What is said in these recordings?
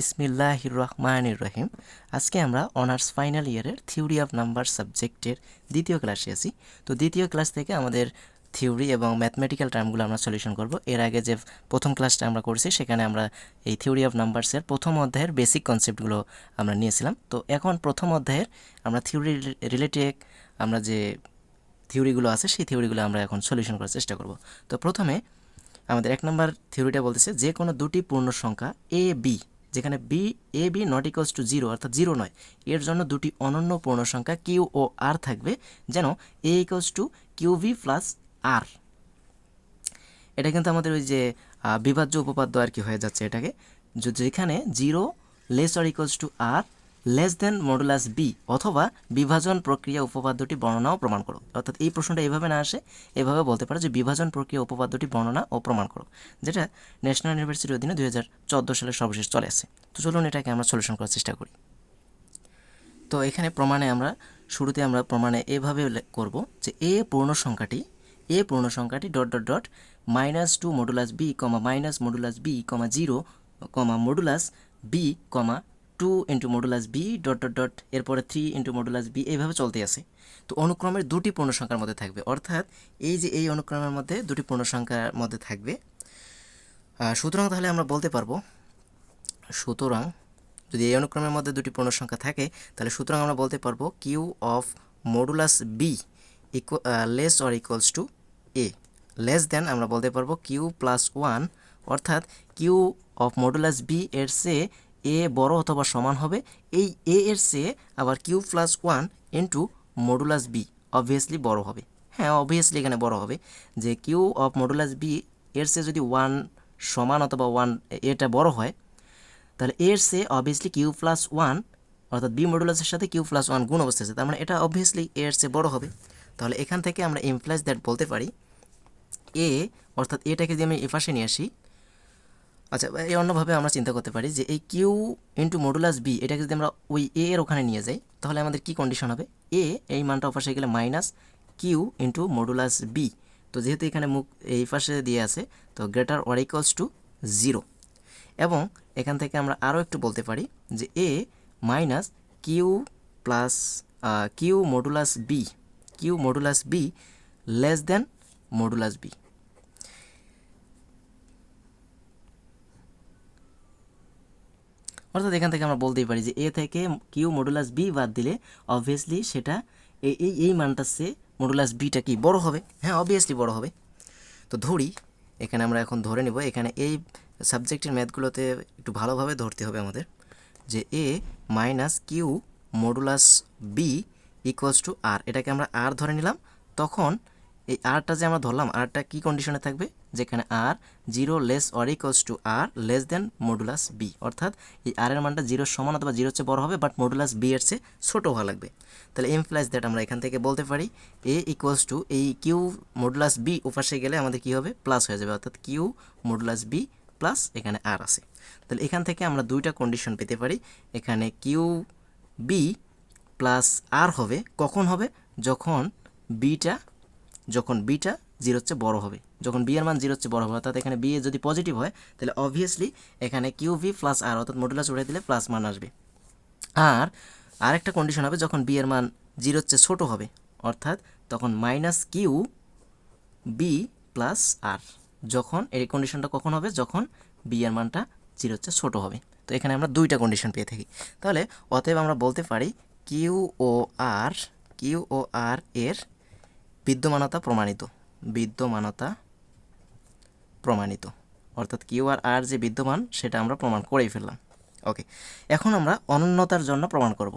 বিসমিল্লাহ রহমানির রহিম। আজকে আমরা অনার্স ফাইনাল ইয়ারের থিওরি অফ নাম্বার সাবজেক্টের দ্বিতীয় ক্লাসে আছি। তো দ্বিতীয় ক্লাস থেকে আমাদের থিওরি এবং ম্যাথমেটিক্যাল টার্মগুলো আমরা সলিউশন করব। এর আগে যে প্রথম ক্লাসটা আমরা করছি, সেখানে আমরা এই থিওরি অফ নাম্বারসের প্রথম অধ্যায়ের বেসিক কনসেপ্টগুলো আমরা নিয়েছিলাম। তো এখন প্রথম অধ্যায়ের আমরা থিওরি রিলেটেড আমরা যে থিওরিগুলো আছে, সেই থিওরিগুলো আমরা এখন সলিউশন করার চেষ্টা করব। তো প্রথমে আমাদের এক নম্বর থিওরিটা বলতেছে, যে কোনো দুটি পূর্ণ সংখ্যা এ বি যেখানে B A B not equals to zero অর্থাৎ জিরো নয়। এর জন্য দুটি অনন্য পূর্ণ সংখ্যা কিউ ও আর থাকবে, যেন A equals to Q V plus R এটা কিন্তু আমাদের ওই যে বিভাজ্য উপপাদ্য আর কি হয়ে যাচ্ছে এটাকে। যেখানে zero less or equals to R less than modulus B অথবা বিভাজন প্রক্রিয়া উপপাদ্যটি বর্ণনা ও প্রমাণ করো। অর্থাৎ এই প্রশ্নটা এভাবে না আসে, এভাবে বলতে পারো যে বিভাজন প্রক্রিয়া উপপাদ্যটি বর্ণনা ও প্রমাণ করো, যেটা ন্যাশনাল ইউনিভার্সিটির অধীনে দুই হাজার চোদ্দ সালে সর্বশেষ চলে আসে। তো চলুন এটাকে আমরা সলিউশন করার চেষ্টা করি। তো এখানে প্রমাণে আমরা, শুরুতে আমরা প্রমাণে এভাবে করব যে এ পূর্ণ সংখ্যাটি এ পূর্ণ সংখ্যাটি dot dot dot minus two modulus B comma minus modulus B comma zero comma modulus B comma two into modulus B dot dot dot এরপরে থ্রি ইন্টু মডুলাস বি এইভাবে চলতে আছে। তো অনুক্রমের দুটি পূর্ণ সংখ্যার মধ্যে থাকবে। অর্থাৎ এই যে এই অনুক্রমের মধ্যে দুটি পূর্ণ সংখ্যার মধ্যে থাকবে সুতরাং তাহলে আমরা বলতে পারব, সুতরাং যদি এই অনুক্রমের মধ্যে দুটি পূর্ণ সংখ্যা থাকে, তাহলে সুতরাং আমরা বলতে পারব Q of modulus B less or equals to A less than আমরা বলতে পারব কিউ প্লাস ওয়ান অর্থাৎ কিউ অফ মডুলাস বি এর চেয়ে এ বড় অথবা সমান হবে। এই এ এর চেয়ে আবার q plus one into modulus b obviously বড় হবে। হ্যাঁ অবভিয়াসলি এখানে বড় হবে। যে কিউ অফ মডুলাস বি এর চেয়ে যদি ওয়ান সমান অথবা ওয়ান এটা বড় হয়, তাহলে এর সে অবভিয়াসলি কিউ প্লাস ওয়ান অর্থাৎ বি মডুলাসের সাথে কিউ প্লাস ওয়ান গুণ অবস্থা আছে। তার মানে এটা অবভিয়াসলি এর সে বড় হবে। তাহলে এখান থেকে আমরা ইমপ্লাইজ দ্যাট বলতে পারি। এ অর্থাৎ এটাকে যদি আমি এ পাশে নিয়ে আসি আচ্ছা এই অন্যভাবে আমরা চিন্তা করতে পারি যে, এই কিউ ইন্টু মডুলাস বি এটাকে যদি আমরা ওই এ এর ওখানে নিয়ে যাই, তাহলে আমাদের কি কন্ডিশন হবে? এ এই মানটা অপাশে গেলে minus q into modulus b তো যেহেতু এখানে মুখ এই পাশে দিয়ে আছে, তো greater or equals to zero এবং এখান থেকে আমরা আরও একটু বলতে পারি যে a minus q plus q modulus b q modulus b less than modulus b অর্থাৎ এখান থেকে আমরা বলতেই পারি যে এ থেকে কিউ মডুলাস বি বাদ দিলে অবভিয়াসলি সেটা এই এই মানটার সে মডুলাস বিটা কি, বড় হবে? হ্যাঁ অবভিয়াসলি বড় হবে। তো ধরি, এখানে আমরা এখন ধরে নেব, এখানে এই সাবজেক্টের ম্যাথগুলোতে একটু ভালোভাবে ধরতে হবে আমাদের, যে a minus q modulus b equals to r এটাকে আমরা আর ধরে নিলাম, তখন এই আরটা যে আমরা ধরলাম আরটা কি কন্ডিশনে থাকবে? যেখানে r zero less or equals to r less than modulus b অর্থাৎ এই আর এর মানটা জিরোর সমান অথবা জিরোর চেয়ে বড় হবে বাট মডুলাস বি এর চেয়ে ছোটো হওয়া লাগবে। তাহলে এমপ্লাইজ দ্যাট আমরা এখান থেকে বলতে পারি এ ইকুয়ালস টু এই কিউ মডুলাস বি উপাশে গেলে আমাদের কি হবে? প্লাস হয়ে যাবে, অর্থাৎ কিউ মডুলাস বি প্লাস এখানে আর আছে। তাহলে এখান থেকে আমরা দুইটা কন্ডিশন পেতে পারি, এখানে কিউ বি প্লাস আর হবে, কখন হবে? যখন বিটা যখন বিটা জিরোর চেয়ে বড় হবে। যখন বি এর মান জিরোর চেয়ে বড় হবে, অর্থাৎ এখানে বি যদি পজিটিভ হয়, তাহলে অবভিয়াসলি এখানে কিউ ভি প্লাস আর অর্থাৎ মডুলাস উঠে দিলে প্লাস মান আসবে। আর আরেকটা কন্ডিশন হবে, যখন বি এর মান জিরোর চেয়ে ছোটো হবে, অর্থাৎ তখন minus q b plus r যখন এই কন্ডিশনটা কখন হবে? যখন বি এর মানটা জিরোর চেয়ে ছোটো হবে। তো এখানে আমরা দুইটা কন্ডিশন পেয়ে থাকি। তাহলে অতএব আমরা বলতে পারি কিউ ও আর কিউ ও আর এর বিদ্যমানতা প্রমাণিত। বিদ্যমানতা প্রমাণিত। অর্থাৎ কিউ আর আর যে বিদ্যমান, সেটা আমরা প্রমাণ করেই ফেললাম। ওকে, এখন আমরা অনন্যতার জন্য প্রমাণ করব।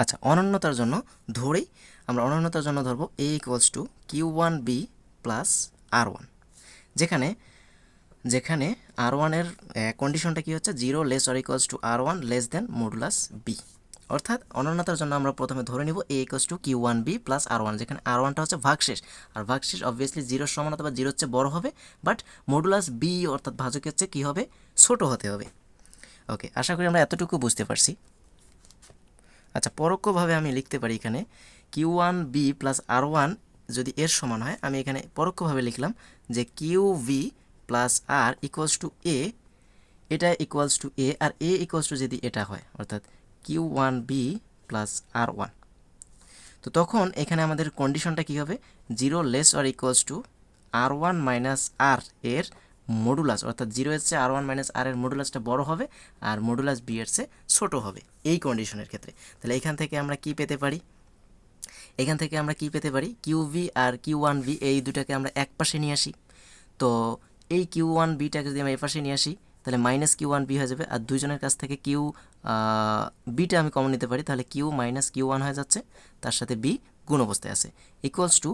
আচ্ছা অনন্যতার জন্য ধরেই আমরা অনন্যতার জন্য ধরবো a equals to q one b plus r one যেখানে যেখানে আর ওয়ানের কন্ডিশনটা কী হচ্ছে? Zero less or equals to r one less than modulus b অর্থাৎ অনন্যতার জন্য আমরা প্রথমে ধরে নিব a equals to q one b plus r one যেখানে আর ওয়ানটা হচ্ছে ভাগশেষ। আর ভাগশেষ অবভিয়াসলি জিরোর সমান অথবা জিরোর চেয়ে বড় হবে বাট মডুলাস বি অর্থাৎ ভাজকের হচ্ছে কী হবে? ছোট হতে হবে। ওকে আশা করি আমরা এতটুকু বুঝতে পারছি। আচ্ছা পরোক্ষভাবে আমি লিখতে পারি এখানে q one b plus r one যদি এর সমান হয়, আমি এখানে পরোক্ষভাবে লিখলাম যে q v plus r equals to a এটা ইকুয়ালস টু এ আর এ ইকুয়ালস টু যদি এটা হয়, অর্থাৎ q one b plus r one তো তখন এখানে আমাদের কন্ডিশনটা কী হবে? Zero less or equals to r one minus r এর মডুলাস অর্থাৎ জিরো এর চেয়ে আর ওয়ান মাইনাস আর এর মডুলাসটা বড় হবে আর মডুলাস বি এর চেয়ে ছোটো হবে এই কন্ডিশনের ক্ষেত্রে। তাহলে এখান থেকে আমরা কি পেতে পারি? এখান থেকে আমরা কি পেতে পারি? কিউ ভি আর কিউ ওয়ান ভি এই দুটাকে আমরা এক পাশে নিয়ে আসি। তো এই কিউ ওয়ান বিটাকে যদি আমরা এ পাশে নিয়ে আসি তাহলে মাইনাস কিউ ওয়ান বি হয়ে যাবে। আর দুইজনের কাছ থেকে কিউ বিটা আমি কমন নিতে পারি, তাহলে কিউ মাইনাস কিউ ওয়ান হয়ে যাচ্ছে, তার সাথে বি গুণ অবস্থায় আছে। ইকুয়ালস টু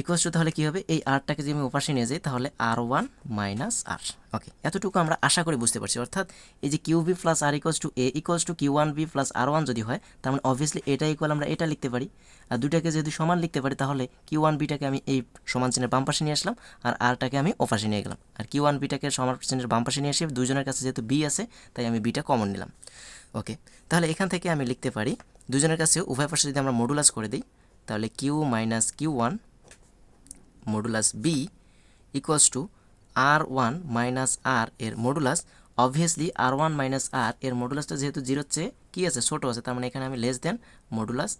ইকুয়ালস টু তাহলে কী হবে? এই আরটাকে যদি আমি ওপাশে নিয়ে যাই, তাহলে আর ওয়ান মাইনাস আর ওকে এতটুকু আমরা আশা করে বুঝতে পারছি। অর্থাৎ এই যে q b plus r equals to a equals to q one b plus r one যদি হয়, তার মানে অবভিয়াসলি এটা ইকুয়াল আমরা এটা লিখতে পারি। আর দুটাকে যদি সমান লিখতে পারি, তাহলে কিউ ওয়ান বিটাকে আমি এই সমান চিহ্নের বাম পাশে নিয়ে আসলাম, আর আরটাকে আমি ওপাশে নিয়ে গেলাম। আর কিউ ওয়ান বিটাকে সমান চিহ্নের বাম পাশে নিয়ে এসে দুজনের কাছে যেহেতু বি আছে, তাই আমি বিটা কমন নিলাম। ওকে তাহলে এখান থেকে আমি লিখতে পারি দুজনের কাছে উভয় পাশে যদি আমরা মডুলাস করে দিই, তাহলে q minus q one modulus b equals to r one minus r এর modulus obviously r one minus r এর মডুলাসটা যেহেতু জিরোর চেয়ে কী আছে? ছোটো আছে। তার মানে এখানে আমি লেস দেন মডুলাস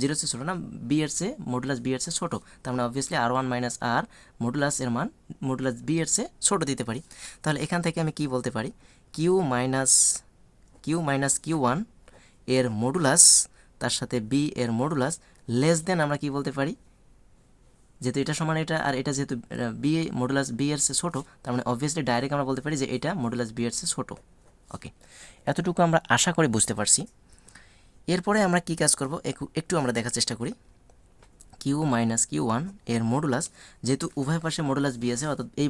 জিরোর চেয়ে ছোটো না বি এর চেয়ে মডুলাস বি এর চেয়ে ছোটো। তার মানে obviously r one minus r modulus এর মান মডুলাস বি এর চেয়ে ছোটো দিতে পারি। তাহলে এখান থেকে আমি কি বলতে পারি? Q minus q minus q ওয়ানের মডুলাস তার সাথে বি এর মডুলাস লেস দেন আমরা কি বলতে পারি? যেহেতু এটা সমান এটা, আর এটা যেহেতু বি মডুলাস বি এর চেয়ে ছোটো, তার মানে অবভিয়াসলি ডাইরেক্ট আমরা বলতে পারি যে এটা মডুলাস বি এর চেয়ে ছোটো। ওকে এতটুকু আমরা আশা করে বুঝতে পারছি। এরপরে আমরা কি কাজ করব? একটু আমরা দেখার চেষ্টা করি। কিউ মাইনাস কিউ ওয়ানের মডুলাস যেহেতু উভয় পাশে মডুলাস বি আছে, অর্থাৎ এই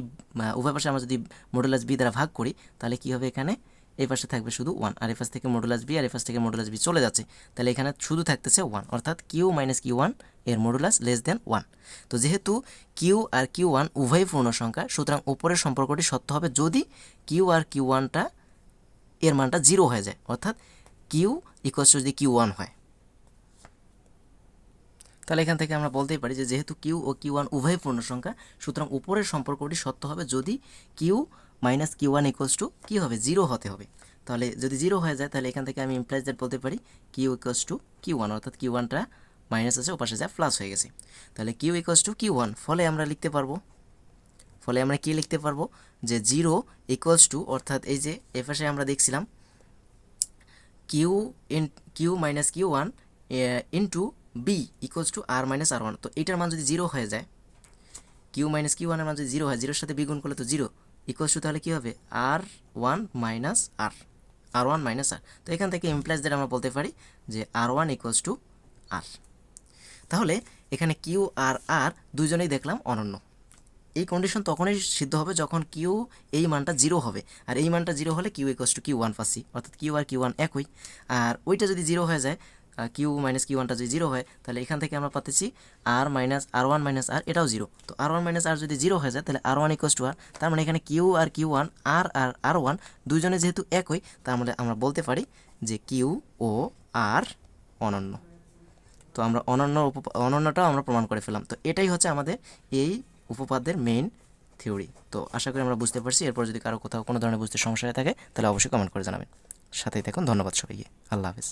উভয় পাশে আমরা যদি মডুলাস বি দ্বারা ভাগ করি, তাহলে কি হবে এখানে? এই পাশে থাকবে শুধু ওয়ান আর এই পাশ থেকে মডুলাস বি আর এই পাশ থেকে মডুলাস বি চলে যাচ্ছে। তাহলে এখানে শুধু থাকতেছে ওয়ান অর্থাৎ কিউ মাইনাস কিউ ওয়ানের মডুলাস লেস দেন ওয়ান তো যেহেতু কিউ আর কিউ ওয়ান উভয় পূর্ণ সংখ্যা, সুতরাং উপরের সম্পর্কটি সত্য হবে যদি কিউ আর কিউ ওয়ানটা এর মানটা জিরো হয়ে যায়, অর্থাৎ কিউ ইকুয়ালস যদি কিউ ওয়ান হয়। তাহলে এখান থেকে আমরা বলতেই পারি যে যেহেতু কিউ ও কিউ ওয়ান উভয় পূর্ণ সংখ্যা, সুতরাং উপরের সম্পর্কটি সত্য হবে যদি q minus q one equals to কী হবে? জিরো হতে হবে। তাহলে যদি জিরো হয়ে যায়, তাহলে এখান থেকে আমি ইমপ্লাইজ দ্যাট বলতে পারি q equals to q one অর্থাৎ কিউ ওয়ানটা মাইনাস আছে, ওপাশে যা প্লাস হয়ে গেছে। তাহলে q equals to q one ফলে আমরা লিখতে পারব, ফলে আমরা কি লিখতে পারব? যে জিরো ইকুয়ালস টু অর্থাৎ এই যে এপাশে আমরা দেখছিলাম q in q minus q one into b equals to r minus r one তো এইটার মান যদি জিরো হয়ে যায় কিউ মাইনাস কিউ ওয়ানের মান যদি জিরো হয় জিরোর সাথে বিগুণ করলে তো জিরো ইকুয়ালস টু তাহলে কী হবে? R one minus r r one minus r তো এখান থেকে ইমপ্লাইজ দ্বারা আমরা বলতে পারি যে r one equals to r তাহলে এখানে কিউ আর আর দুজনেই দেখলাম অনন্য। এই কন্ডিশন তখনই সিদ্ধ হবে যখন কিউ এই মানটা জিরো হবে। আর এই মানটা জিরো হলে q equals to q one পাচ্ছি অর্থাৎ কিউ আর কিউ ওয়ান একই। আর ওইটা যদি জিরো হয়ে যায় কিউ মাইনাস কিউ ওয়ানটা যদি জিরো হয়, তাহলে এখান থেকে আমরা পাচ্ছি r minus r one minus r এটাও জিরো তো আর ওয়ান মাইনাস আর যদি জিরো হয়ে যায়, তাহলে r one equals to r তার মানে এখানে কিউ আর কিউ ওয়ান আর আর আর ওয়ান দুজনে যেহেতু একই, তার মানে আমরা বলতে পারি যে কিউ ও আর অনন্য। তো আমরা অনন্য অনন্যটাও আমরা প্রমাণ করে ফেলাম তো এটাই হচ্ছে আমাদের এই উপপাদ্যের মেইন থিওরি তো আশা করি আমরা বুঝতে পারছি। এরপর যদি কারও কোথাও কোনো ধরনের বুঝতে সমস্যা থাকে, তাহলে অবশ্যই কমেন্ট করে জানাবেন। সাথেই থাকুন। ধন্যবাদ সবাইকে। আল্লাহ হাফিজ।